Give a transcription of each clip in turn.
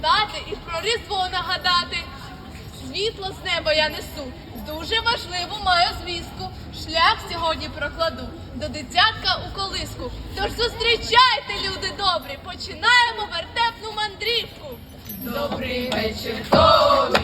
привітати і про різдво нагадати. Світло з неба я несу, дуже важливу маю звістку. Шлях сьогодні прокладу до дитятка у колиску. Тож зустрічайте, люди добрі, починаємо вертепну мандрівку. Добрий вечір тобі,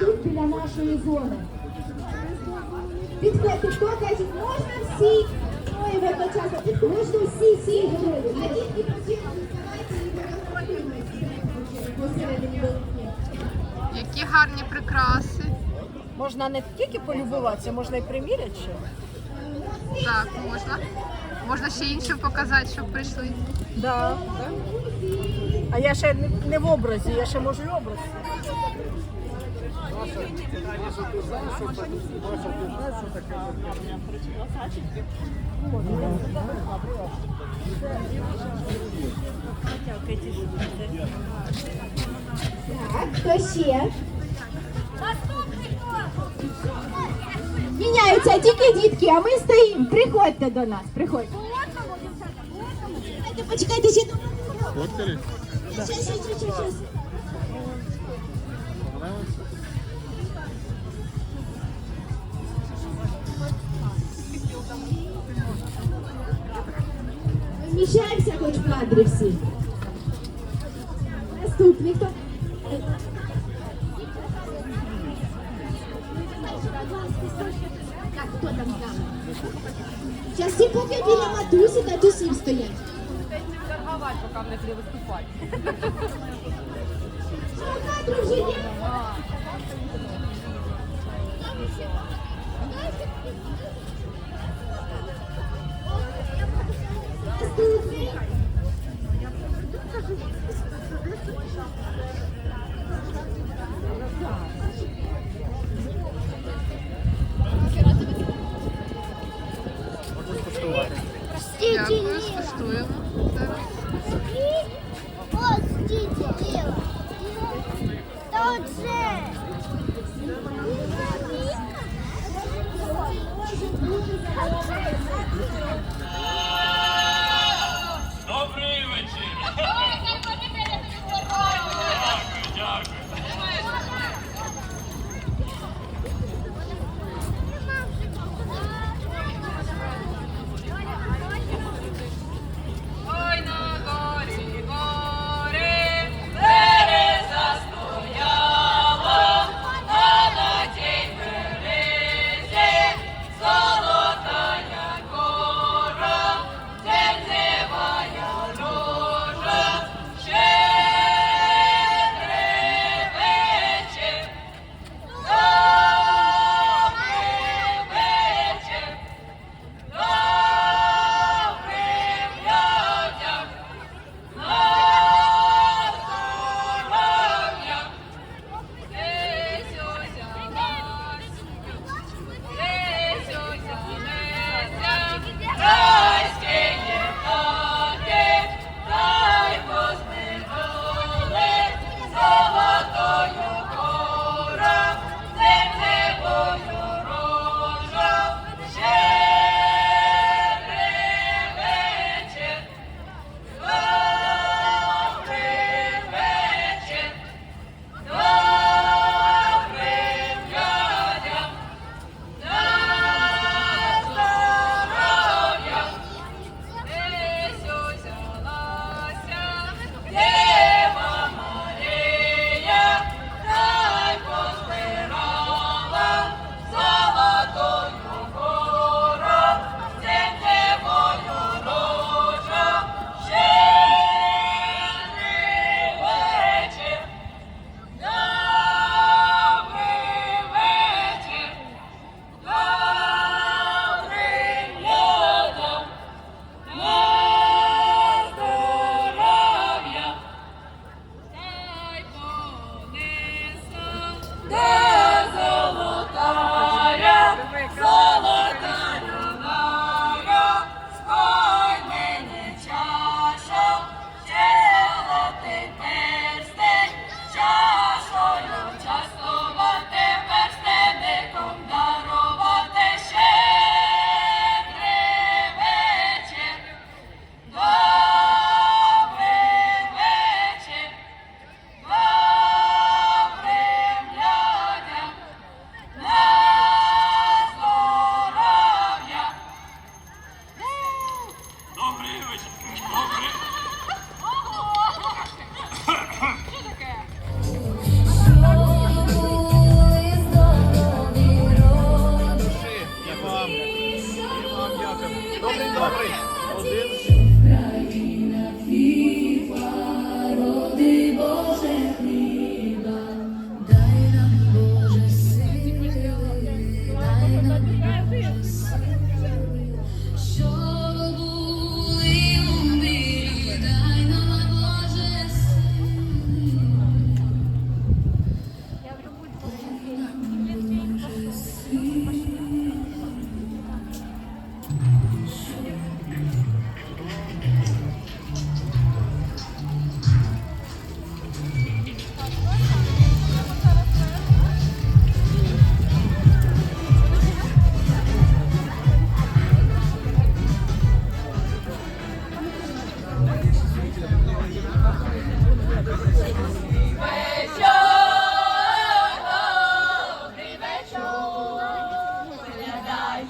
тут біля нашої зони. Підходьте, хто каже, можна всі. Ой, ви почасно, можна всі, всі говорили. А і. Посередині великні. Які гарні прикраси. Можна не тільки полюбуватися, можна і приміряти ще. Так, можна. Можна ще іншим показати, щоб прийшли. Да. А я ще не, не в образі, я ще можу і образ. Так, хто ще? Міняються тільки дітки, а ми стоїмо. Приходьте до нас, приходьте. Почекайте, почекайте, ще Фоткали? Щас, щас, щас, щас, щас. Понравилось? Вміщаємося хоч в кадрі всі. Наступний хто? Так, хто там з нами? Всі поки біля матусі та тусів стоять. Що, пока вже є? Наступний. Дякую, скуштуємо. Зараз.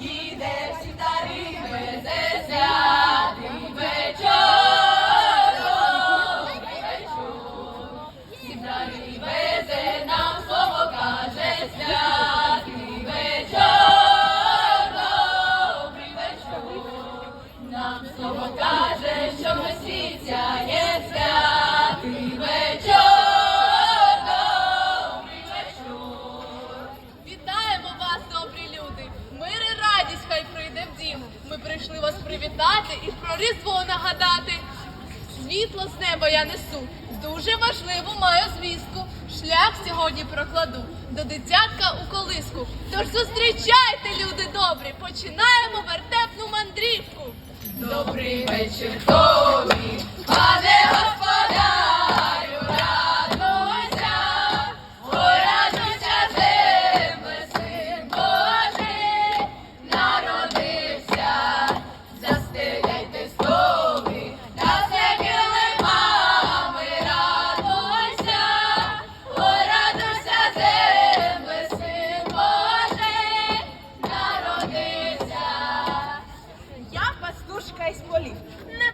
їде всі старі везе. Різдво нагадати. Світло з неба я несу. Дуже важливу маю звістку. Шлях сьогодні прокладу до дитятка у колиску. Тож зустрічайте, люди добрі, починаємо вертепну мандрівку. Добрий вечір тобі, пане